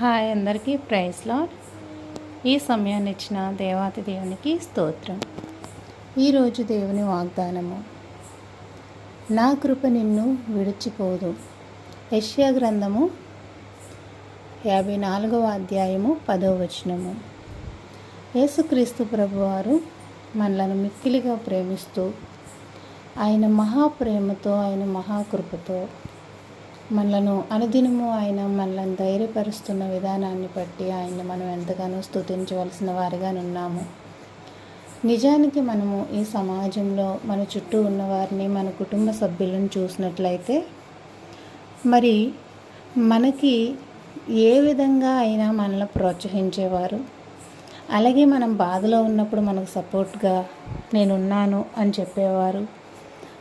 Hi అందరికీ praise lord. ఈ సమయాన్ని ఇచ్చిన దేవాతి దేవునికి స్తోత్రం. ఈరోజు దేవుని వాగ్దానము. నా కృప నిన్ను విడిచిపోదు. యష్యా గ్రంథము యాభై నాలుగవ అధ్యాయము పదో వచనము. యేసుక్రీస్తు ప్రభువారు మనలను మిక్కిలిగా ప్రేమిస్తూ ఆయన మహాప్రేమతో ఆయన మహాకృపతో మనలను అనుదినము ఆయన మనలను ధైర్యపరుస్తున్న విధానాన్ని బట్టి ఆయన్ని మనం ఎంతగానో స్థుతించవలసిన వారిగా ఉన్నాము. నిజానికి మనము ఈ సమాజంలో మన చుట్టూ ఉన్నవారిని మన కుటుంబ సభ్యులను చూసినట్లయితే మరి మనకి ఏ విధంగా అయినా మనల్ని ప్రోత్సహించేవారు. అలాగే మనం బాధలో ఉన్నప్పుడు మనకు సపోర్ట్గా నేనున్నాను అని చెప్పేవారు.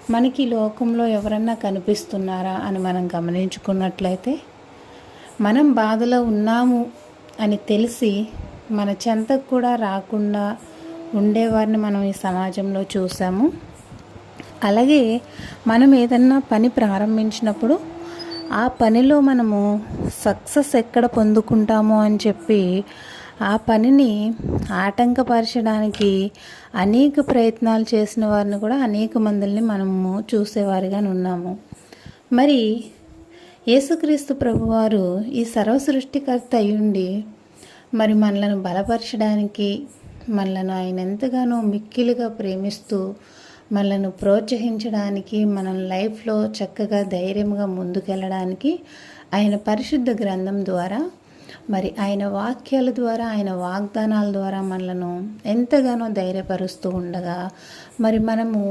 మనకి లోకంలో ఎవరన్నా కనిపిస్తున్నారా అని మనం గమనించుకున్నట్లయితే మనం బాధలో ఉన్నాము అని తెలిసి మన చెంతకు కూడా రాకుండా ఉండేవారిని మనం ఈ సమాజంలో చూసాము. అలాగే మనం ఏదన్నా పని ప్రారంభించినప్పుడు ఆ పనిలో మనము సక్సెస్ ఎక్కడ పొందుకుంటాము అని చెప్పి ఆ పనిని ఆటంకపరచడానికి అనేక ప్రయత్నాలు చేసిన వారిని కూడా అనేక మందిని మనము చూసేవారిగా ఉన్నాము. మరి యేసుక్రీస్తు ప్రభువారు ఈ సర్వ సృష్టికర్త అయ్యుండి మరి మనలను బలపరచడానికి మనలను ఆయన ఎంతగానో మిక్కిలుగా ప్రేమిస్తూ మనలను ప్రోత్సహించడానికి మన లైఫ్లో చక్కగా ధైర్యంగా ముందుకెళ్ళడానికి ఆయన పరిశుద్ధ గ్రంథం ద్వారా మరి ఆయన వాక్యాల ద్వారా ఆయన వాగ్దానాల ద్వారా మనలను ఎంతగానో ధైర్యపరుస్తూ ఉండగా మరి మనము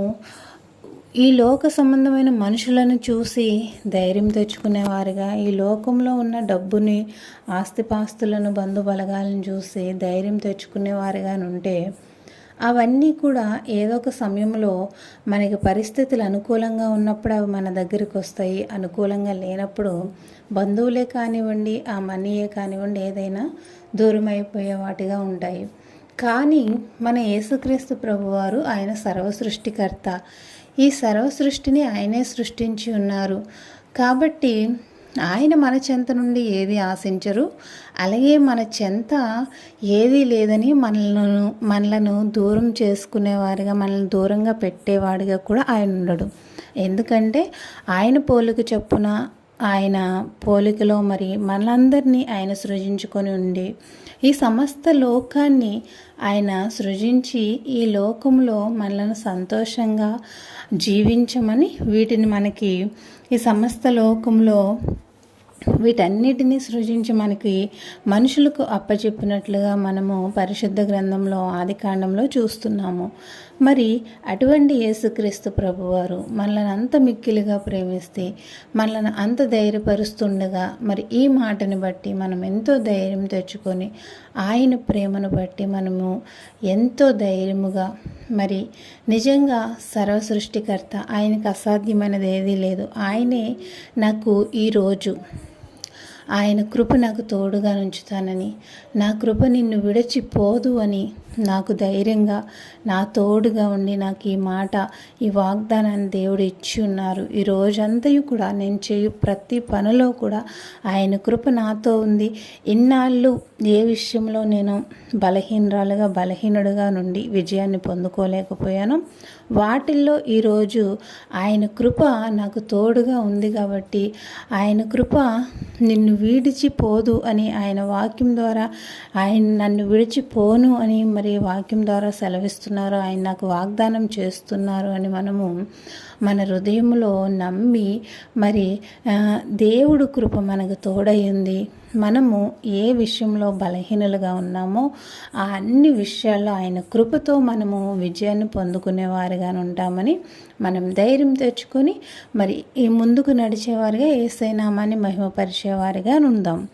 ఈ లోక సంబంధమైన మనుషులను చూసి ధైర్యం తెచ్చుకునేవారుగా ఈ లోకంలో ఉన్న డబ్బుని ఆస్తిపాస్తులను బంధుబలగాలను చూసి ధైర్యం తెచ్చుకునేవారుగా ఉంటే అవన్నీ కూడా ఏదో ఒక సమయంలో మనకి పరిస్థితులు అనుకూలంగా ఉన్నప్పుడు అవి మన దగ్గరికి వస్తాయి. అనుకూలంగా లేనప్పుడు బంధువులే కానివ్వండి ఆ మనీయే కానివ్వండి ఏదైనా దూరం అయిపోయే వాటిగా ఉంటాయి. కానీ మన యేసుక్రీస్తు ప్రభువారు ఆయన సర్వసృష్టికర్త. ఈ సర్వ సృష్టిని ఆయనే సృష్టించి ఉన్నారు. కాబట్టి ఆయన మన చెంత నుండి ఏది ఆశించరు. అలాగే మన చెంత ఏదీ లేదని మనలను మనలను దూరం చేసుకునేవారిగా మనల్ని దూరంగా పెట్టేవాడిగా కూడా ఆయన ఉండడు. ఎందుకంటే ఆయన పోలిక చొప్పున ఆయన పోలికలో మరి మనందరినీ ఆయన సృజించుకొని ఉండి ఈ సమస్త లోకాన్ని ఆయన సృజించి ఈ లోకంలో మనలను సంతోషంగా జీవించమని వీటిని మనకి ఈ సమస్త లోకంలో వీటన్నిటినీ సృజించి మనకి మనుషులకు అప్పచెప్పినట్లుగా మనము పరిశుద్ధ గ్రంథంలో ఆది కాండంలో చూస్తున్నాము. మరి అటువంటి యేసుక్రీస్తు ప్రభువారు మనల్ని అంత మిక్కిలిగా ప్రేమిస్తే మనల్ని అంత ధైర్యపరుస్తుండగా మరి ఈ మాటని బట్టి మనం ఎంతో ధైర్యం తెచ్చుకొని ఆయన ప్రేమను బట్టి మనము ఎంతో ధైర్యముగా మరి నిజంగా సర్వసృష్టికర్త ఆయనకు అసాధ్యమైనది ఏదీ లేదు. ఆయనే నాకు ఈరోజు ఆయన కృప నాకు తోడుగా ఉంచుతానని నా కృప నిన్ను విడచిపోదు అని నాకు ధైర్యంగా నా తోడుగా ఉండి నాకు ఈ మాట ఈ వాగ్దానాన్ని దేవుడు ఇచ్చి ఉన్నారు ఈ రోజంతయు కూడా నేను చేయు ప్రతి పనిలో కూడా ఆయన కృప నాతో ఉంది. ఇన్నాళ్ళు ఏ విషయంలో నేను బలహీనరాలుగా బలహీనుడుగా నుండి విజయాన్ని పొందుకోలేకపోయాను వాటిల్లో ఈరోజు ఆయన కృప నాకు తోడుగా ఉంది కాబట్టి ఆయన కృప నిన్ను విడిచిపోదు అని ఆయన వాక్యం ద్వారా ఆయన నన్ను విడిచిపోను అని మరి వాక్యం ద్వారా సెలవిస్తున్నారు. ఆయన నాకు వాగ్దానం చేస్తున్నారు అని మనము మన హృదయంలో నమ్మి మరి దేవుడు కృప మనకు తోడయింది మనము ఏ విషయంలో బలహీనలుగా ఉన్నామో ఆ అన్ని విషయాల్లో ఆయన కృపతో మనము విజయాన్ని పొందుకునేవారుగా ఉంటామని మనం ధైర్యం తెచ్చుకొని మరి ఈ ముందుకు నడిచేవారుగా ఏసైనామాన్ని మహిమపరిచేవారుగా ఉందాం.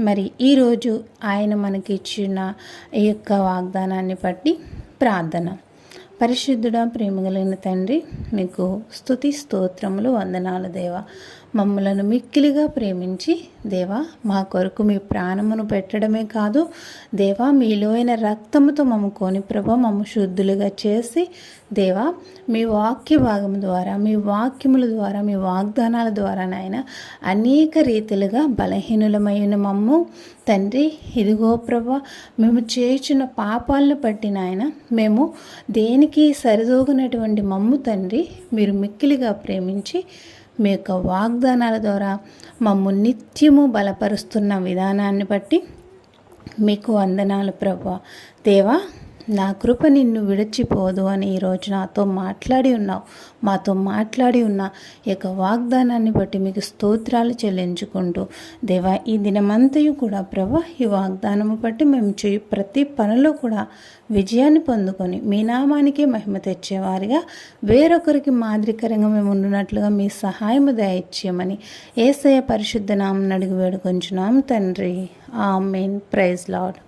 మరి ఈరోజు ఆయన మనకి ఇచ్చిన ఈ యొక్క వాగ్దానాన్ని బట్టి ప్రార్థన. పరిశుద్ధుడ ప్రేమ కలిగిన తండ్రి మీకు స్తుతి స్తోత్రములు వందనాలు దేవ. మమ్మలను మిక్కిలిగా ప్రేమించి దేవా మా కొరకు మీ ప్రాణమును పెట్టడమే కాదు దేవా మీ లోయన రక్తముతో మమ్మ కొని ప్రభ మమ్మ శుద్ధులుగా చేసి దేవా మీ వాక్య భాగం ద్వారా మీ వాక్యముల ద్వారా మీ వాగ్దానాల ద్వారా నాయన అనేక రీతిలుగా బలహీనులమైన మమ్ము తండ్రి ఇదిగో ప్రభ మేము చేసిన పాపాలను బట్టి నాయన మేము దేనికి సరిదోగినటువంటి మమ్ము తండ్రి మీరు మిక్కిలిగా ప్రేమించి మీ యొక్క వాగ్దానాల ద్వారా మమ్ము నిత్యము బలపరుస్తున్న విధానాన్ని బట్టి మీకు వందనాలు ప్రభా. దేవా నా కృప నిన్ను విడిచిపోదు అని ఈరోజు నాతో మాట్లాడి ఉన్నావు. మాతో మాట్లాడి ఉన్న యొక్క వాగ్దానాన్ని బట్టి మీకు స్తోత్రాలు చెల్లించుకుంటూ దేవా ఈ దినమంతయు కూడా ప్రభా ఈ వాగ్దానము బట్టి మేము చేయి ప్రతి పనిలో కూడా విజయాన్ని పొందుకొని మీ నామానికే మహిమ తెచ్చేవారిగా వేరొకరికి మాదిరికరంగా మేము ఉండునట్లుగా మీ సహాయము దయచేయమని ఏసయ పరిశుద్ధ నామం అడిగి వేడుకొంచున్నాం తండ్రి. ఆమెన్. Praise lord